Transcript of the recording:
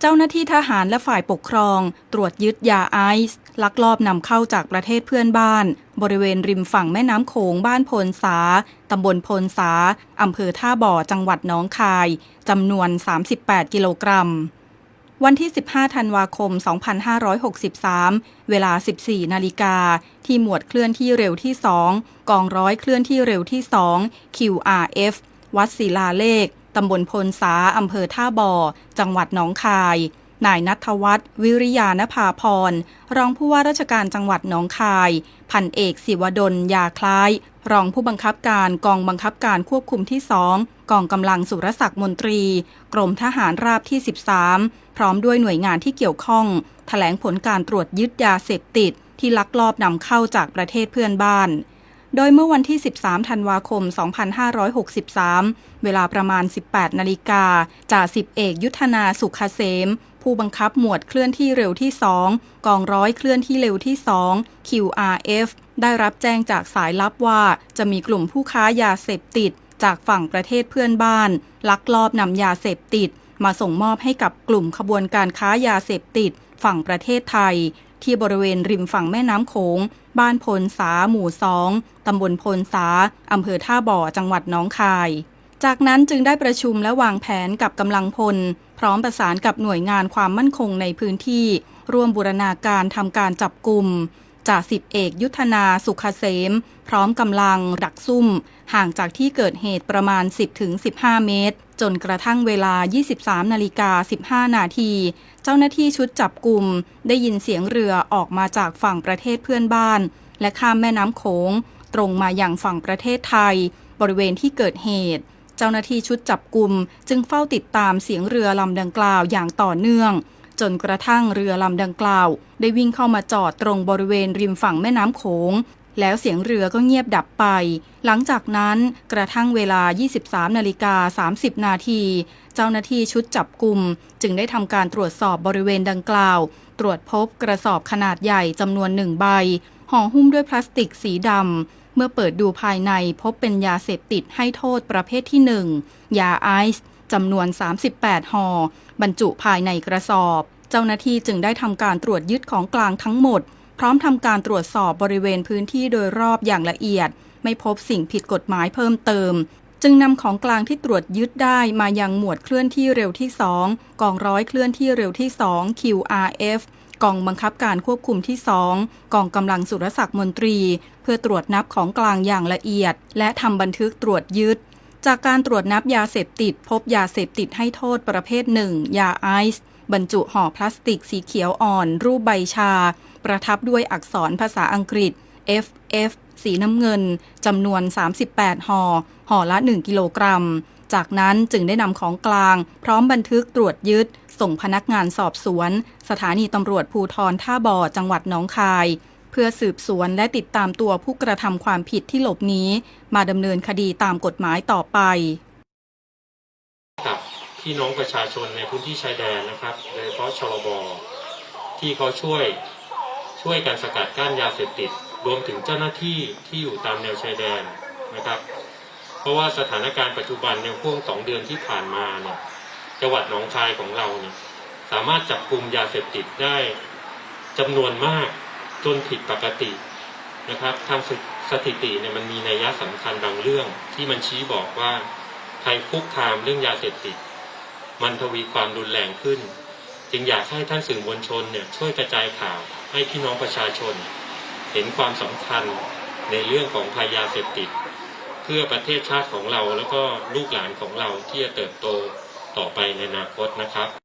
เจ้าหน้าที่ทหารและฝ่ายปกครอง ตรวจยึดยาไอซ์ลักลอบนำเข้าจากประเทศเพื่อนบ้าน บริเวณริมฝั่งแม่น้ำโขงบ้านโพนสาตำบลโพนสาอำเภอท่าบ่อจังหวัดหนองคายจำนวน 38 กิโลกรัมวันที่ 15 ธันวาคม 2563 เวลา 14 นาฬิกา ที่หมวดเคลื่อนที่เร็วที่ 2 กองร้อยเคลื่อนที่เร็วที่ 2 QRF วัดศิลาเลข ตำบลพลสาอำเภอท่าบ่อ จังหวัดหนองคาย นายนัทวัฒน์วิริยานภาพร รองผู้ว่าราชการจังหวัดหนองคาย พันเอกศิวดล ยาคล้าย รองผู้บังคับการกองบังคับการควบคุมที่2กองกำลังสุรศักดิ์มนตรี กรมทหารราบที่ 13 พร้อมด้วยหน่วยงานที่เกี่ยวข้องแถลงผลการตรวจยึดยาเสพติดที่ลักลอบนำเข้าจากประเทศเพื่อนบ้าน โดยเมื่อวันที่ 13 ธันวาคม 2563 เวลาประมาณ 18 นาฬิกาจ่าสิบเอกยุทธนาสุขเกษมผู้บังคับหมวดเคลื่อนที่เร็วที่ 2 กองร้อยเคลื่อนที่เร็วที่ 2 QRF ได้รับแจ้งจากสายลับว่า จะมีกลุ่มผู้ค้ายาเสพติด จากฝั่งประเทศเพื่อนบ้าน ลักลอบนำยาเสพติด มาส่งมอบให้กับกลุ่มขบวนการค้ายาเสพติด ฝั่งประเทศไทย ที่บริเวณริมฝั่งแม่น้ำโขง บ้านพลสาหมู่สองตำบลพลสาอำเภอท่าบ่อจังหวัดน้องคาย จากนั้นจึงได้ประชุมและวางแผนกับกำลังพล พร้อมประสานกับหน่วยงานความมั่นคงในพื้นที่ ร่วมบูรณาการทำการจับกลุ่มจ่าสิบเอกยุทธนาสุขเกษมพร้อมกำลังดักซุ่ม ห่างจากที่เกิดเหตุประมาณ 10-15 เมตร จนกระทั่งเวลา 23 นาฬิกา 15 นาที เจ้าหน้าที่ชุดจับกลุ่มได้ยินเสียงเรือออกมาจากฝั่งประเทศเพื่อนบ้าน และข้ามแม่น้ำโขง ตรงมาอย่างฝั่งประเทศไทย บริเวณที่เกิดเหตุ เจ้าหน้าที่ชุดจับกลุ่มจึงเฝ้าติดตามเสียงเรือลำดังกล่าวอย่างต่อเนื่อง จนกระทั่งเรือลำดังกล่าว ได้วิ่งเข้ามาจอดตรงบริเวณริมฝั่งแม่น้ำโขง แล้วเสียงเรือก็เงียบดับไป หลังจากนั้นกระทั่งเวลา 23 นาฬิกา 30 นาที เจ้าหน้าที่ชุดจับกลุ่มจึงได้ทำการตรวจสอบบริเวณดังกล่าว ตรวจพบกระสอบขนาดใหญ่จำนวนหนึ่งใบ ห่อหุ้มด้วยพลาสติกสีดำเมื่อเปิดดูภายในพบเป็นยาเสพติดให้โทษประเภทที่ 1 ยาไอซ์จำนวน 38ห่อบรรจุภายในกระสอบ เจ้าหน้าที่จึงได้ทำการตรวจยึดของกลางทั้งหมด พร้อมทำการตรวจสอบบริเวณพื้นที่โดยรอบอย่างละเอียด ไม่พบสิ่งผิดกฎหมายเพิ่มเติม จึงนำของกลางที่ตรวจยึดได้มายังหมวดเคลื่อนที่เร็วที่ 2 กองร้อยเคลื่อนที่เร็วที่ 2 QRF กองบังคับการควบคุมที่ 2 กองกำลังสุรศักดิ์มนตรี เพื่อตรวจนับของกลางอย่างละเอียด และทำบันทึกตรวจยึด จากการตรวจนับยาเสพติด พบยาเสพติดให้โทษประเภทหนึ่งยาไอซ์บรรจุห่อพลาสติกสีเขียวอ่อน รูปใบชา ประทับด้วยอักษรภาษาอังกฤษ FF สีน้ำเงินจำนวน 38ห่อห่อละ 1 กิโลกรัม จากนั้นจึงได้นำของกลาง พร้อมบันทึกตรวจยึด ส่งพนักงานสอบสวน สถานีตำรวจภูทรท่าบ่อจังหวัดหนองคาย เพื่อสืบสวนและติดตามตัวผู้กระทำความผิดที่หลบหนีมาดำเนินคดีตามกฎหมายต่อไปกับพี่น้องประชาชนในพื้นที่ชายแดนนะครับโดยเฉพาะชลบที่เขาช่วย ช่วยการสกัดกั้นยาเสพติด รวมถึงเจ้าหน้าที่ที่อยู่ตามแนวชายแดนนะครับ เพราะว่าสถานการณ์ปัจจุบันในช่วงสองเดือนที่ผ่านมาเนี่ยจังหวัดหนองคายของเราเนี่ยสามารถจับกลุ่มยาเสพติดได้จำนวนมากจนผิดปกตินะครับทางสถิติเนี่ยมันมีนัยยะสำคัญบางเรื่องที่มันชี้บอกว่าภัยคุกคามเรื่องยาเสพติด มันทวีความรุนแรงขึ้น จึงอยากให้ท่านสื่อมวลชนเนี่ยช่วยกระจายข่าว ให้พี่น้องประชาชน เห็นความสำคัญในเรื่องของภัยยาเสพติด เพื่อประเทศชาติของเราแล้วก็ลูกหลานของเราที่จะเติบโตต่อไปในอนาคตนะครับ